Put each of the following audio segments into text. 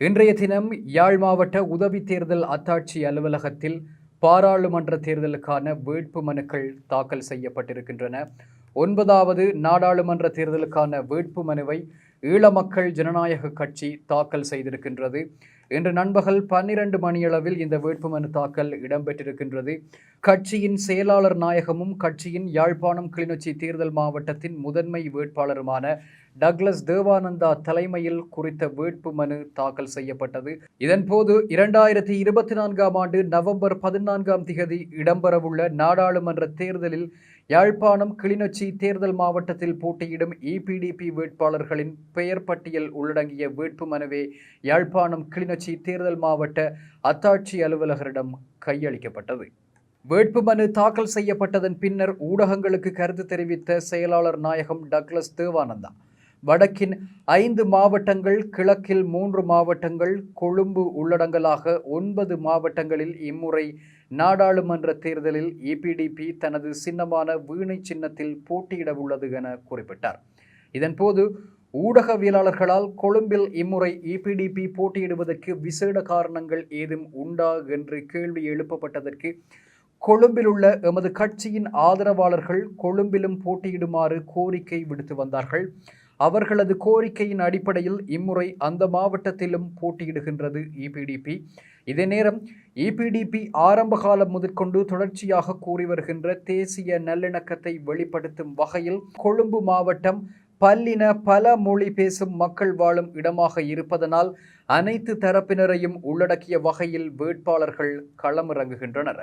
இன்றைய தினம் யாழ் மாவட்ட உதவி தேர்தல் அத்தாட்சி அலுவலகத்தில் பாராளுமன்ற தேர்தலுக்கான வேட்பு மனுக்கள் தாக்கல் செய்யப்பட்டிருக்கின்றன. ஒன்பதாவது நாடாளுமன்ற தேர்தலுக்கான வேட்பு மனுவை ஈழ மக்கள் ஜனநாயக கட்சி தாக்கல் செய்திருக்கின்றது. இன்று நண்பகல் பன்னிரண்டு மணியளவில் இந்த வேட்புமனு தாக்கல் இடம்பெற்றிருக்கின்றது. கட்சியின் செயலாளர் நாயகமும் கட்சியின் யாழ்ப்பாணம் கிளிநொச்சி தேர்தல் மாவட்டத்தின் முதன்மை வேட்பாளருமான டக்ளஸ் தேவானந்தா தலைமையில் குறித்த வேட்புமனு தாக்கல் செய்யப்பட்டது. இதன்போது இரண்டாயிரத்தி இருபத்தி நான்காம் ஆண்டு நவம்பர் பதினான்காம் திகதி இடம்பெறவுள்ள நாடாளுமன்ற தேர்தலில் யாழ்ப்பாணம் கிளிநொச்சி தேர்தல் மாவட்டத்தில் போட்டியிடும் இபிடிபி வேட்பாளர்களின் பெயர் பட்டியல் உள்ளடங்கிய வேட்பு மனுவே யாழ்ப்பாணம் கிளிநொச்சி தேர்தல் மாவட்ட அத்தாட்சி அலுவலகரிடம் கையளிக்கப்பட்டது. வேட்புமனு தாக்கல் செய்யப்பட்டதன் பின்னர் ஊடகங்களுக்கு கருத்து தெரிவித்த செயலாளர் நாயகம் டக்ளஸ் தேவானந்தா வடக்கின் ஐந்து மாவட்டங்கள் கிழக்கில் மூன்று மாவட்டங்கள் கொழும்பு உள்ளடங்கலாக ஒன்பது மாவட்டங்களில் இம்முறை நாடாளுமன்ற தேர்தலில் ஏபிடிபி தனது சின்னமான வீணை சின்னத்தில் போட்டியிட உள்ளது என குறிப்பிட்டார். இதன்போது ஊடகவியலாளர்களால் கொழும்பில் இம்முறை ஏபிடிபி போட்டியிடுவதற்கு விசேட காரணங்கள் ஏதும் உண்டா என்று கேள்வி எழுப்பப்பட்டதற்கு கொழும்பில் உள்ள எமது கட்சியின் ஆதரவாளர்கள் கொழும்பிலும் போட்டியிடுமாறு கோரிக்கை விடுத்து வந்தார்கள். அவர்களது கோரிக்கையின் அடிப்படையில் இம்முறை அந்த மாவட்டத்திலும் போட்டியிடுகின்றது இபிடிபி இதே நேரம் இபிடிபி ஆரம்ப காலம் முதற்கொண்டு தொடர்ச்சியாக கூறி வருகின்ற தேசிய நல்லிணக்கத்தை வெளிப்படுத்தும் வகையில் கொழும்பு மாவட்டம் பல்லின பல மொழி பேசும் மக்கள் வாழும் இடமாக இருப்பதனால் அனைத்து தரப்பினரையும் உள்ளடக்கிய வகையில் வேட்பாளர்கள் களமிறங்குகின்றனர்.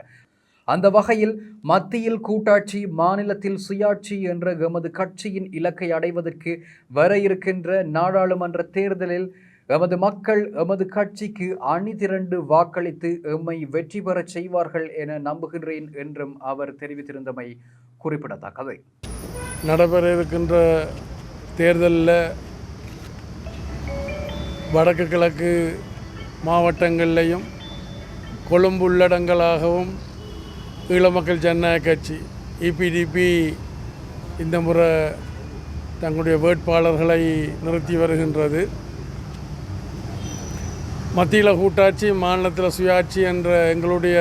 அந்த வகையில் மத்தியில் கூட்டாட்சி மாநிலத்தில் சுயாட்சி என்ற எமது கட்சியின் இலக்கை அடைவதற்கு வர இருக்கின்ற நாடாளுமன்ற தேர்தலில் எமது மக்கள் எமது கட்சிக்கு அணி திரண்டு வாக்களித்து எம்மை வெற்றி பெறச் செய்வார்கள் என நம்புகின்றேன் என்றும் அவர் தெரிவித்திருந்தமை குறிப்பிடத்தக்கது. நடைபெற இருக்கின்ற தேர்தலில் வடக்கு கிழக்கு மாவட்டங்கள்லையும் கொழும்பு உள்ளடங்களாகவும் ஈழ மக்கள் ஜனநாயக கட்சி இபிடிபி இந்த முறை தங்களுடைய வேட்பாளர்களை நிறுத்தி வருகின்றது. மத்தியில் கூட்டாட்சி மாநிலத்தில் சுயாட்சி என்ற எங்களுடைய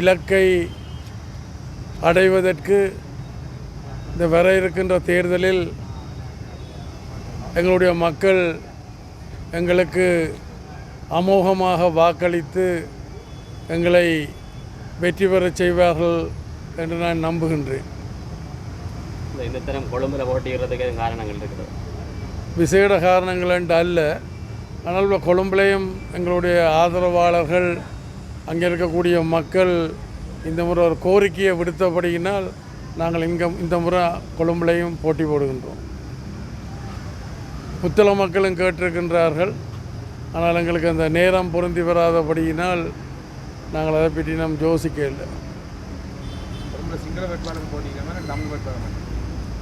இலக்கை அடைவதற்கு இந்த வர இருக்கின்ற தேர்தலில் எங்களுடைய மக்கள் எங்களுக்கு அமோகமாக வாக்களித்து எங்களை வெற்றி பெறச் செய்வார்கள் என்று நான் நம்புகின்றேன். இந்த தரம் கொழும்பில் போட்டிக்கிறதுக்கு எதுவும் காரணங்கள் இருக்குது? விசேட காரணங்கள் என்று அல்ல. ஆனால் கொழும்பிலையும் எங்களுடைய ஆதரவாளர்கள் அங்கே இருக்கக்கூடிய மக்கள் இந்த முறை ஒரு கோரிக்கையை விடுத்தபடியினால் நாங்கள் இங்கே இந்த முறை கொழும்பிலையும் போட்டி போடுகின்றோம். புத்தள மக்களும் கேட்டிருக்கின்றார்கள். ஆனால் எங்களுக்கு அந்த நேரம் பொருந்தி வராதபடியினால் நாங்கள் அதை பற்றி நாம் யோசிக்க இல்லை.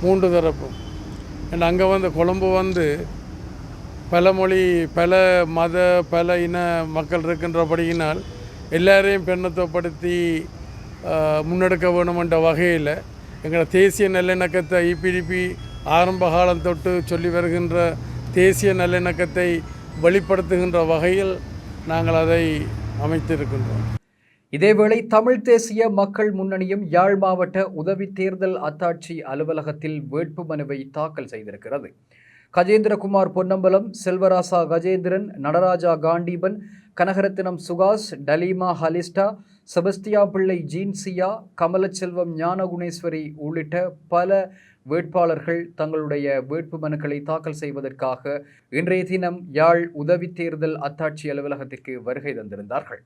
மூன்று தரப்பும் ஏன்னா அங்கே வந்து கொழும்பு வந்து பல மொழி பல மத பல இன மக்கள் இருக்கின்றபடியினால் எல்லாரையும் பெண்ணத்துவப்படுத்தி முன்னெடுக்க வேணுமென்ற வகையில் எங்களை தேசிய நல்லிணக்கத்தை இபிடிபி ஆரம்ப காலம் தொட்டு சொல்லி வருகின்ற தேசிய நல்லிணக்கத்தை வெளிப்படுத்துகின்ற வகையில் நாங்கள் அதை அமைத்திருக்கின்றோம். இதேவேளை தமிழ் தேசிய மக்கள் முன்னணியும் யாழ் மாவட்ட உதவி தேர்தல் அத்தாட்சி அலுவலகத்தில் வேட்புமனுவை தாக்கல் செய்திருக்கிறது. கஜேந்திரகுமார் பொன்னம்பலம் செல்வராசா கஜேந்திரன் நடராஜா காண்டீபன் கனகரத்தினம் சுகாஷ் டலீமா ஹலிஸ்டா செபஸ்தியா பிள்ளை ஜீன்சியா கமலச்செல்வம் ஞானகுணேஸ்வரி உள்ளிட்ட பல வேட்பாளர்கள் தங்களுடைய வேட்பு மனுக்களை தாக்கல் செய்வதற்காக இன்றைய தினம் யாழ் உதவி தேர்தல் அத்தாட்சி அலுவலகத்திற்கு வருகை தந்திருந்தார்கள்.